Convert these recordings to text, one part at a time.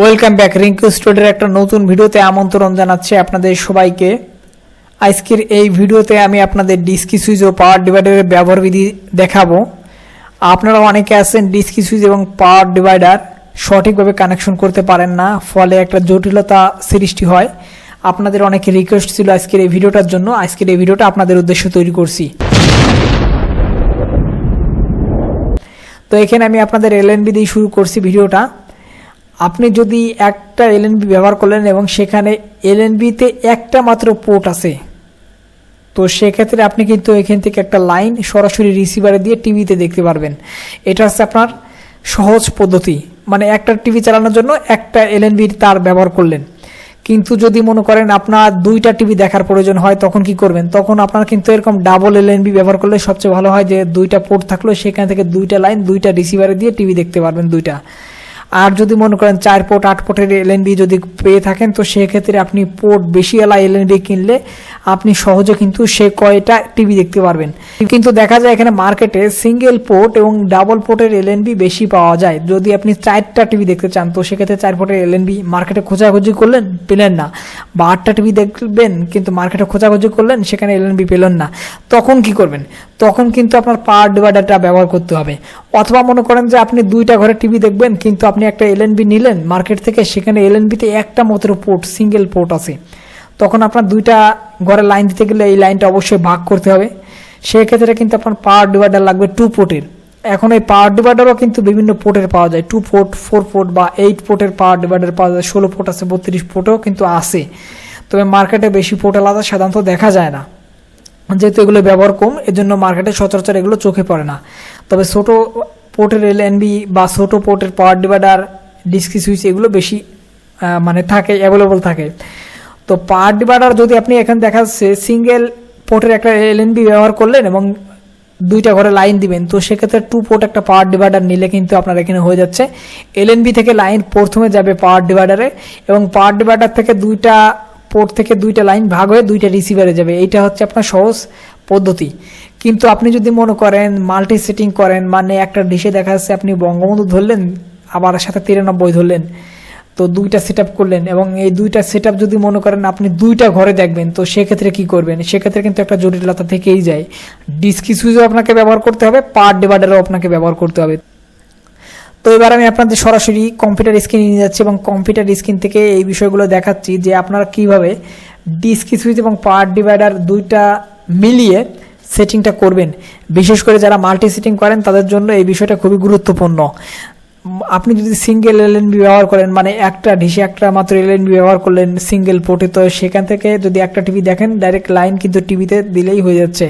Welcome back Rinku স্টুডিওর একটা নতুন ভিডিওতে আমন্ত্রণ জানাচ্ছি আপনাদের সবাইকে। আজকের এই ভিডিওতে আমি আপনাদের ডিস্কি সুইচ ও পাওয়ার ডিভাইডারের ব্যবহার বিধি দেখাবো। আপনারা অনেকে আছেন ডিস্কি সুইচ এবং পাওয়ার ডিভাইডার সঠিকভাবে কানেকশন করতে পারেন না, ফলে একটা জটিলতা সৃষ্টি হয়। আপনাদের অনেকে রিকোয়েস্ট ছিল আজকের এই ভিডিওটার জন্য, আজকের এই ভিডিওটা আপনাদের উদ্দেশ্যে তৈরি করছি। তো এখানে আমি আপনাদের এল এলএনবি দিয়ে শুরু করছি ভিডিওটা। আপনি যদি একটা এলএনবি ব্যবহার করলেন এবং সেখানে এলএনবিতে একটা মাত্র পোর্ট আছে, তো সেক্ষেত্রে আপনি কিন্তু এখান থেকে একটা লাইন সরাসরি রিসিভারে দিয়ে টিভিতে দেখতে পারবেন। এটা হচ্ছে আপনার সহজ পদ্ধতি। মানে একটা টিভি চালানোর জন্য একটা এলএনবির তার ব্যবহার করলেন। কিন্তু যদি মনে করেন আপনার দুইটা টিভি দেখার প্রয়োজন হয়, তখন কি করবেন? তখন আপনার কিন্তু এরকম ডাবল এলএনবি ব্যবহার করলে সবচেয়ে ভালো হয় যে দুইটা পোর্ট থাকল, সেখান থেকে দুইটা লাইন দুইটা রিসিভারে দিয়ে টিভি দেখতে পারবেন দুইটা। আর যদি মনে করেন চার পোর্ট আট পোর্টের এলএনবি যদি পেয়ে থাকেন, তো সেক্ষেত্রে আপনি পোর্ট বেশি এলা এলএনবি কিনলে আপনি সহজে কিন্তু সে কয়টা টিভি দেখতে পারবেন। কিন্তু দেখা যায় এখানে মার্কেটে সিঙ্গেল পোর্ট এবং ডাবল পোর্টের এলএনবি বেশি পাওয়া যায়। যদি আপনি চারটা টিভি দেখতে চান, তো সেক্ষেত্রে চার পোর্টের এলএনবি মার্কেটে খোঁজাখুঁজি করলেন, পেলেন না। বা আটটা টিভি দেখবেন, কিন্তু মার্কেটে খোঁজাখুঁজি করলেন, সেখানে এলএনবি পেলেন না। তখন কি করবেন? তখন কিন্তু আপনার পাওয়ার ডিভাইডারটা ব্যবহার করতে হবে। অথবা মনে করেন যে আপনি দুইটা ঘরে টিভি দেখবেন, কিন্তু আপনি একটা এলএনবি নিলেন, মার্কেট থেকে সেখানে এলএনবিতে একটা মাত্র পোর্ট সিঙ্গেল পোর্ট আছে। তখন আপনার দুইটা ঘরে লাইন দিতে গেলে এই লাইনটা অবশ্যই ভাগ করতে হবে। সেক্ষেত্রে কিন্তু আপনার পাওয়ার ডিভাইডার লাগবে টু পোর্টের এখন এই পাওয়ার ডিভাইডারও কিন্তু বিভিন্ন পোর্টের পাওয়া যায়। টু পোর্ট ফোর পোর্ট বা এইট পোর্টের পাওয়ার ডিভাইডার পাওয়া যায়। ষোলো পোর্ট আছে, বত্রিশ পোর্টও কিন্তু আছে। তবে মার্কেটে বেশি পোর্ট আলাদা, সাধারণত দেখা যায় না। যেহেতু এগুলো ব্যবহার কম, এজন্য মার্কেটে সচরাচর এগুলো চোখে পড়ে না। তবে ছোট পোর্টের এল এনবি বা ছোট পোর্টের পাওয়ার ডিভাইডার, ডিস্কি সুইচ এগুলো বেশি মানে থাকে অ্যাভেলেবল থাকে। তো পাওয়ার ডিভাইডার যদি আপনি এখানে দেখা যাচ্ছে সিঙ্গেল পোর্টের একটা এলএনবি ব্যবহার করলেন এবং দুইটা ঘরে লাইন দিবেন, তো সেক্ষেত্রে টু পোর্ট একটা পাওয়ার ডিভাইডার নিলে কিন্তু আপনার এখানে হয়ে যাচ্ছে। এলএনবি থেকে লাইন প্রথমে যাবে পাওয়ার ডিভাইডারে এবং পাওয়ার ডিভাইডার থেকে দুইটা পোর্ট থেকে দুইটা লাইন ভাগ হয়ে দুইটা রিসিভারে যাবে। এইটা হচ্ছে আপনার সহজ পদ্ধতি। কিন্তু আপনি যদি মনে করেন মাল্টি সেটিং করেন মানে একটা ডিশে দেখা যাচ্ছে আপনি বঙ্গবন্ধু ধরলেন, আবার সাথে তিরানব্বই ধরলেন, তো দুইটা সেট করলেন এবং এই দুইটা সেট যদি মনে করেন আপনি দুইটা ঘরে দেখবেন, তো সেক্ষেত্রে কি করবেন? সেক্ষেত্রে কিন্তু একটা জটিলতা থেকেই যায়। ডিস্কি সুইচও আপনাকে ব্যবহার করতে হবে পাওয়ার ডিভাইডারও আপনাকে ব্যবহার করতে হবে। তো এবার আমি আপনাদের সরাসরি কম্পিউটার স্ক্রিনে নিয়ে যাচ্ছি এবং কম্পিউটার স্ক্রিন থেকে এই বিষয়গুলো দেখাচ্ছি যে আপনারা কীভাবে ডিস্কি সুইচ এবং পাওয়ার ডিভাইডার দুইটা মিলিয়ে সেটিংটা করবেন। বিশেষ করে যারা মাল্টি সেটিং করেন, তাদের জন্য এই বিষয়টা খুবই গুরুত্বপূর্ণ। আপনি যদি সিঙ্গেল এলএনবি ব্যবহার করেন মানে একটা ডিশে একটা মাত্র এলএনবি ব্যবহার করলেন সিঙ্গেল পোর্টে তো সেখান থেকে যদি একটা টিভি দেখেন ডাইরেক্ট লাইন কিন্তু টিভিতে দিলেই হয়ে যাচ্ছে।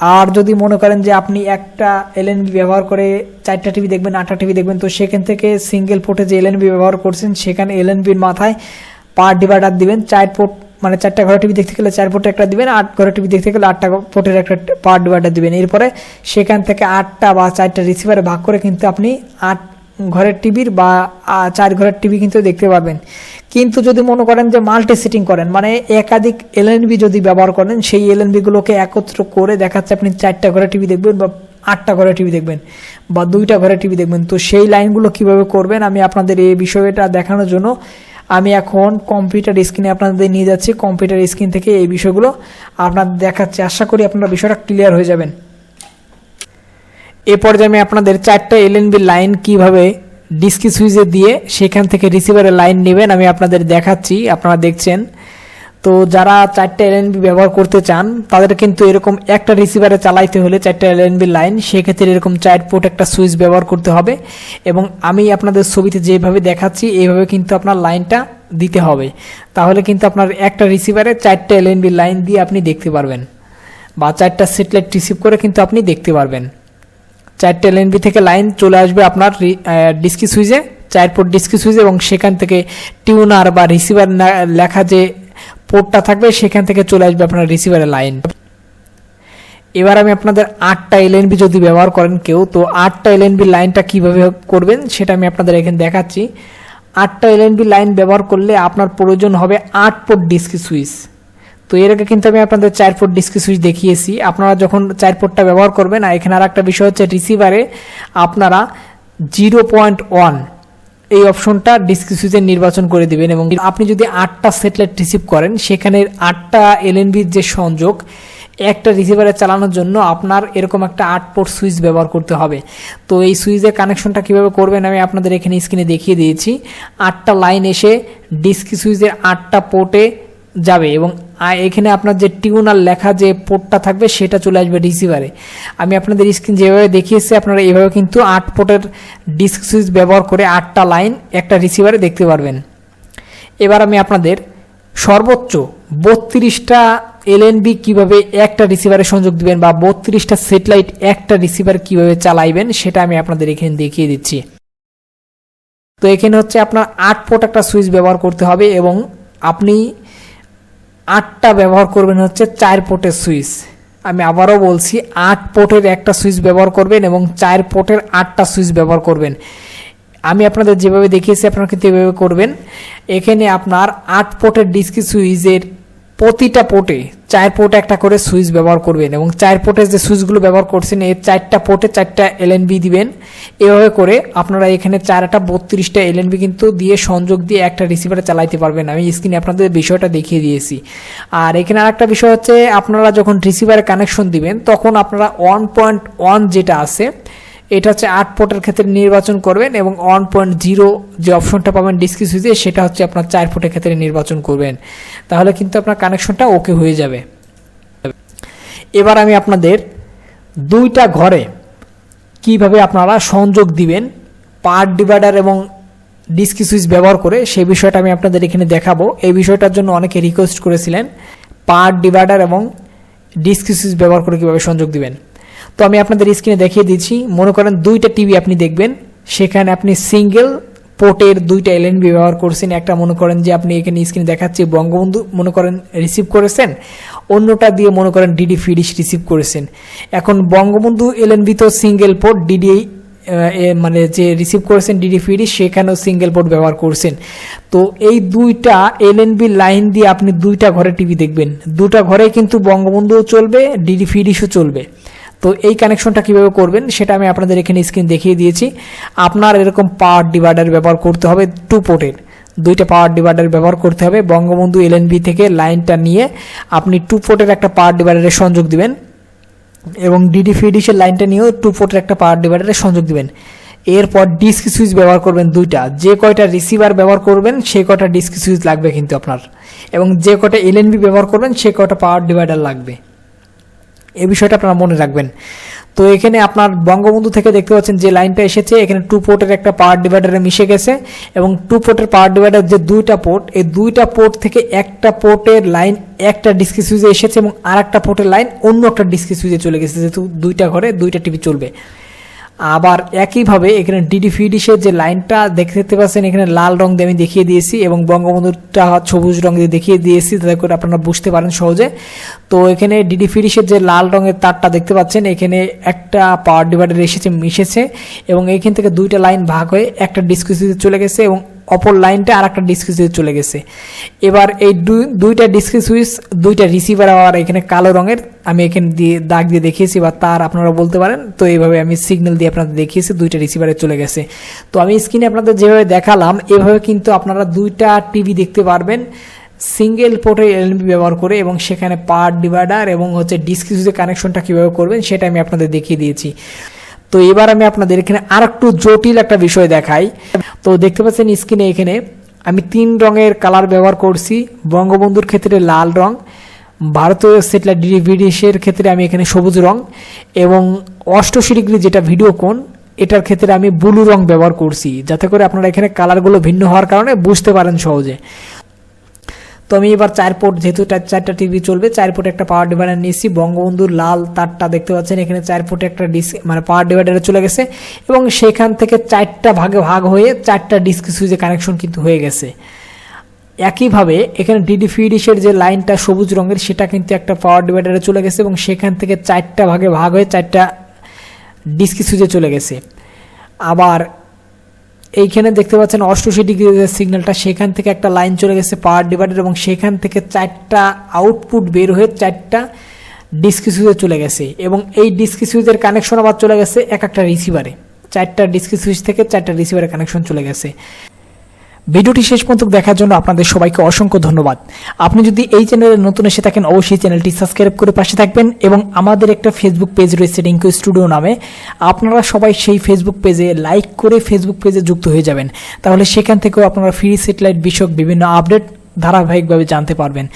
আর যদি মনে করেন যে আপনি একটা এলএনবি ব্যবহার করে চারটা টিভি দেখবেন, আটটা টিভি দেখবেন, তো সেখান থেকে সিঙ্গেল পোর্টে যে এলএনবি ব্যবহার করছেন, সেখানে এলএনবির মাথায় পার ডিভাইডার দিবেন। চার পোর্ট মানে চারটা ঘরে টিভি দেখতে গেলে চার পোর্টে একটা দিবেন, আট ঘরে টিভি দেখতে গেলে আটটা পোর্টের একটা পার ডিভাইডার দিবেন। এরপরে সেখান থেকে আটটা বা চারটা রিসিভারে ভাগ করে কিন্তু আপনি আট ঘরের টিভির বা চার ঘরের টিভি কিন্তু দেখতে পাবেন। কিন্তু যদি মনে করেন যে মাল্টি সেটিং করেন মানে একাধিক এলএনবি যদি ব্যবহার করেন, সেই এলএনবি গুলোকে একত্র করে দেখাচ্ছে আপনি চারটা ঘরে টিভি দেখবেন বা আটটা ঘরে টিভি দেখবেন বা দুইটা ঘরে টিভি দেখবেন। তো সেই লাইনগুলো কীভাবে করবেন, আমি আপনাদের এই বিষয়টা দেখানোর জন্য আমি এখন কম্পিউটার স্ক্রিনে আপনাদের নিয়ে যাচ্ছি। কম্পিউটার স্ক্রিন থেকে এই বিষয়গুলো আপনাদের দেখাচ্ছি। আশা করি আপনারা বিষয়টা ক্লিয়ার হয়ে যাবেন। এ পর্যায়ে আমি আপনাদের চারটা এলএনবি লাইন কীভাবে ডিস্কি সুইচে দিয়ে সেখান থেকে রিসিভারের লাইন নেবেন আমি আপনাদের দেখাচ্ছি, আপনারা দেখছেন। তো যারা চারটা এলএনবি ব্যবহার করতে চান, তাদের কিন্তু এরকম একটা রিসিভারে চালাইতে হলে চারটা এলএনবি লাইন সেক্ষেত্রে এরকম চার পোর্ট একটা সুইচ ব্যবহার করতে হবে। এবং আমি আপনাদের ছবিতে যেভাবে দেখাচ্ছি, এইভাবে কিন্তু আপনার লাইনটা দিতে হবে। তাহলে কিন্তু আপনার একটা রিসিভারে চারটা এলএনবি লাইন দিয়ে আপনি দেখতে পারবেন। বা চারটা সেটেলাইট রিসিভ করে কিন্তু আপনি দেখতে পারবেন। চারটে এলএনবি থেকে লাইন চলে আসবে আপনার ডিস্কি সুইচে চার পোর্ট ডিস্কি সুইচে এবং সেখান থেকে টিউনার বা রিসিভার লেখা যে পোর্টটা থাকবে সেখান থেকে চলে আসবে আপনার রিসিভারের লাইন এবার আমি আপনাদের আটটা এলএনবি যদি ব্যবহার করেন কেউ, তো আটটা এলএনবি লাইনটা কীভাবে করবেন সেটা আমি আপনাদের এখানে দেখাচ্ছি। আটটা এলএনবি লাইন ব্যবহার করলে আপনার প্রয়োজন হবে আট পোর্ট ডিস্কি সুইচ তো এর আগে কিন্তু আমি আপনাদের চার পোর্ট ডিস্কি সুইচ দেখিয়েছি। আপনারা যখন চার পোর্টটা ব্যবহার করবেন, আর এখানে আর একটা বিষয় হচ্ছে রিসিভারে আপনারা জিরো পয়েন্ট ওয়ান এই অপশনটা ডিস্ক সুইচে নির্বাচন করে দিবেন এবং আপনি যদি আটটা স্যাটেলাইট রিসিভ করেন, সেখানে আটটা এলএনবির যে সংযোগ, একটা রিসিভারে চালানোর জন্য আপনার এরকম একটা আট পোর্ট সুইচ ব্যবহার করতে হবে। তো এই সুইচের কানেকশনটা কীভাবে করবেন আমি আপনাদের এখানে স্ক্রিনে দেখিয়ে দিয়েছি। আটটা লাইন এসে ডিস্ক সুইচের আটটা পোর্টে যাবে এবং আ- এখানে আপনার যে টিউনার লেখা যে পোর্টটা থাকবে, সেটা চলে আসবে রিসিভারে। আমি আপনাদের স্ক্রিন যেভাবে দেখিয়েছি, আপনারা এভাবে কিন্তু আট পোর্টের ডিস্ক সুইচ ব্যবহার করে আটটা লাইন একটা রিসিভারে দেখতে পারবেন। এবার আমি আপনাদের সর্বোচ্চ বত্রিশটা এলএনবি কীভাবে একটা রিসিভারে সংযোগ দিবেন বা বত্রিশটা স্যাটেলাইট একটা রিসিভার কীভাবে চালাইবেন, সেটা আমি আপনাদের এখানে দেখিয়ে দিচ্ছি। তো এখানে হচ্ছে আপনার আট পোর্ট একটা সুইচ ব্যবহার করতে হবে এবং আপনি আটটা ব্যবহার করবেন হচ্ছে চার পোর্টের সুইচ। আমি আবারও বলছি, আট পোর্টের একটা সুইচ ব্যবহার করবেন এবং চার পোর্টের আটটা সুইচ ব্যবহার করবেন। আমি আপনাদের যেভাবে দেখিয়েছি, আপনারা কিন্তু এভাবে করবেন। এখানে আপনার আট পোর্টের ডিস্কি সুইচের প্রতিটা পোর্টে চার পোর্টে একটা করে সুইচ ব্যবহার করবেন এবং চার পোর্টের যে সুইচগুলো ব্যবহার করছেন এই চারটা পোর্টে চারটা এলএনবি দিবেন। এভাবে করে আপনারা এখানে চারটা বত্রিশটা এলএনবি কিন্তু দিয়ে সংযোগ দিয়ে একটা রিসিভারে চালাইতে পারবেন। আমি স্ক্রিনে আপনাদের বিষয়টা দেখিয়ে দিয়েছি। আর এখানে আরেকটা বিষয় হচ্ছে, আপনারা যখন রিসিভারে কানেকশন দিবেন, তখন আপনারা ওয়ান পয়েন্ট ওয়ান যেটা আছে এটা হচ্ছে আট পোর্টের ক্ষেত্রে নির্বাচন করবেন এবং ওয়ান পয়েন্ট জিরো যে অপশনটা পাবেন ডিসকি সুইচে সেটা হচ্ছে আপনার চার ফুটের ক্ষেত্রে নির্বাচন করবেন। তাহলে কিন্তু আপনার কানেকশনটা ওকে হয়ে যাবে। এবার আমি আপনাদের দুইটা ঘরে কীভাবে আপনারা সংযোগ দিবেন পার্ট ডিভাইডার এবং ডিস্কি সুইচ ব্যবহার করে, সেই বিষয়টা আমি আপনাদের এখানে দেখাবো। এই বিষয়টার জন্য অনেকে রিকোয়েস্ট করেছিলেন পার্ট ডিভাইডার এবং ডিস্কি সুইচ ব্যবহার করে কীভাবে সংযোগ দিবেন। তো আমি আপনাদের স্ক্রিনে দেখিয়ে দিচ্ছি। মনে করেন দুইটা টিভি আপনি দেখবেন, সেখানে আপনি সিঙ্গেল পোর্টের দুইটা এলএনবি ব্যবহার করছেন। একটা মনে করেন যে আপনি এখানে স্ক্রিনে দেখাচ্ছি বঙ্গবন্ধু, মনে করেন রিসিভ করেছেন। অন্যটা দিয়ে মনে করেন ডিডি ফিডিশ রিসিভ করেছেন। এখন বঙ্গবন্ধু এলএনবি তো সিঙ্গেল পোর্ট ডিডি মানে যে রিসিভ করেছেন ডিডি ফিডি সেখানেও সিঙ্গেল পোর্ট ব্যবহার করছেন। তো এই দুইটা এলএনবি লাইন দিয়ে আপনি দুইটা ঘরে টিভি দেখবেন। দুটা ঘরে কিন্তু বঙ্গবন্ধুও চলবে ডিডি ফিডিশও চলবে। তো এই কানেকশনটা কীভাবে করবেন, সেটা আমি আপনাদের এখানে স্ক্রিন দেখিয়ে দিয়েছি। আপনার এরকম পাওয়ার ডিভাইডার ব্যবহার করতে হবে টু পোর্টের দুইটা পাওয়ার ডিভাইডার ব্যবহার করতে হবে। বঙ্গবন্ধু এলএনবি থেকে লাইনটা নিয়ে আপনি টু পোর্টের একটা পাওয়ার ডিভাইডারে সংযোগ দিবেন এবং ডিডি ফিডিসের লাইনটা নিয়েও টু পোর্টের একটা পাওয়ার ডিভাইডারে সংযোগ দিবেন। এরপর ডিস্ক সুইচ ব্যবহার করবেন দুইটা। যে কয়টা রিসিভার ব্যবহার করবেন সেই কয়টা ডিস্ক সুইচ লাগবে কিন্তু আপনার। এবং যে কয়টা এলএনবি ব্যবহার করবেন, সে কয়টা পাওয়ার ডিভাইডার লাগবে। এই বিষয়টা আপনারা মনে রাখবেন। তো এখানে আপনার বঙ্গবন্ধু থেকে দেখতে পাচ্ছেন যে লাইনটা এসেছে, এখানে টু পোর্টের একটা পাওয়ার ডিভাইডারে মিশে গেছে এবং টু পোর্টের পাওয়ার ডিভাইডার যে দুইটা পোর্ট এই দুইটা পোর্ট থেকে একটা পোর্টের লাইন একটা ডিস্কি সুইচে এসেছে এবং আর একটা পোর্টের লাইন অন্য একটা ডিস্কি সুইচে চলে গেছে। যেহেতু দুইটা ঘরে, দুইটা টিভি চলবে। আবার একইভাবে এখানে ডিডি ফিডিসের যে লাইনটা দেখতে পাচ্ছেন, এখানে লাল রং দিয়ে আমি দেখিয়ে দিয়েছি এবং বঙ্গবন্ধুটা সবুজ রং দিয়ে দেখিয়ে দিয়েছি তাতে করে আপনারা বুঝতে পারেন সহজে। তো এখানে ডিডি ফিডিসের যে লাল রঙের তারটা দেখতে পাচ্ছেন, এখানে একটা পাওয়ার ডিভাইডার এসেছে, মিশেছে এবং এখান থেকে দুইটা লাইন ভাগ হয়ে একটা ডিসকুসিতে চলে গেছে এবং অপর লাইনটা আর একটা ডিস্ক সুইচ চলে গেছে। এবার এই দুই- দুইটা ডিস্ক সুইচ দুইটা রিসিভার আবার এখানে কালো রঙের, আমি এখানে দিয়ে দাগ দিয়ে দেখিয়েছি বা তার আপনারা বলতে পারেন। তো এইভাবে আমি সিগন্যাল দিয়ে আপনাদের দেখিয়েছি, দুইটা রিসিভারে চলে গেছে। তো আমি স্ক্রিনে আপনাদের যেভাবে দেখালাম, এভাবে কিন্তু আপনারা দুইটা টিভি দেখতে পারবেন সিঙ্গেল পোর্টের এলএনবি ব্যবহার করে এবং সেখানে পাওয়ার ডিভাইডার এবং হচ্ছে ডিস্ক কানেকশনটা কীভাবে করবেন, সেটা আমি আপনাদের দেখিয়ে দিয়েছি। তো এবার আমি আপনাদের এখানে আর একটু জটিল একটা বিষয় দেখাই। তো দেখতে পাচ্ছেন স্ক্রিনে এখানে আমি তিন রঙের কালার ব্যবহার করছি। বঙ্গবন্ধুর ক্ষেত্রে লাল রং, ভারতীয় স্যাটেলাইট ডিভিডিসের ক্ষেত্রে আমি এখানে সবুজ রং এবং অষ্টশি ডিগ্রি যেটা ভিডিও কোণ, এটার ক্ষেত্রে আমি ব্লু রং ব্যবহার করছি। যাতে করে আপনারা এখানে কালারগুলো ভিন্ন হওয়ার কারণে বুঝতে পারেন সহজে। তো আমি এবার চার পোর্ট যেহেতু চার- চারটা টিভি চলবে, চার পোর্টে একটা পাওয়ার ডিভাইডার নিয়েছি। বঙ্গবন্ধুর লাল তারটা দেখতে পাচ্ছেন, এখানে চার পোর্টে একটা ডিস মানে পাওয়ার ডিভাইডারে চলে গেছে। এবং সেখান থেকে চারটা ভাগে ভাগ হয়ে চারটা ডিস্ক সুইচে কানেকশন কিন্তু হয়ে গেছে। একইভাবে এখানে ডিডি ফিডিসের যে লাইনটা সবুজ রঙের, সেটা কিন্তু একটা পাওয়ার ডিভাইডারে চলে গেছে এবং সেখান থেকে চারটা ভাগে ভাগ হয়ে চারটা ডিস্ক সুইচে চলে গেছে। আবার এইখানে দেখতে পাচ্ছেন অষ্টশি ডিগ্রি যে সিগন্যালটা, সেখান থেকে একটা লাইন চলে গেছে পাওয়ার ডিভাইডার এবং সেখান থেকে চারটা আউটপুট বের হয়ে চারটা ডিস্কি সুইচে চলে গেছে এবং এই ডিস্কি সুইচের কানেকশন আবার চলে গেছে এক একটা রিসিভারে চারটা ডিস্কি সুইচ থেকে চারটা রিসিভারের কানেকশন চলে গেছে। ভিডিওটি শেষ পর্যন্ত দেখার জন্য আপনাদের সবাইকে অসংখ্য ধন্যবাদ। আপনি যদি এই চ্যানেলে নতুন এসে থাকেন, অবশ্যই চ্যানেলটি সাবস্ক্রাইব করে পাশে থাকবেন এবং আমাদের একটা ফেসবুক পেজ রয়েছে রিঙ্কু স্টুডিও নামে। আপনারা সবাই সেই ফেসবুক পেজে লাইক করে ফেসবুক পেজে যুক্ত হয়ে যাবেন। তাহলে সেখান থেকেও আপনারা ফ্রি স্যাটেলাইট বিষয়ক বিভিন্ন আপডেট ধারাবাহিকভাবে জানতে পারবেন।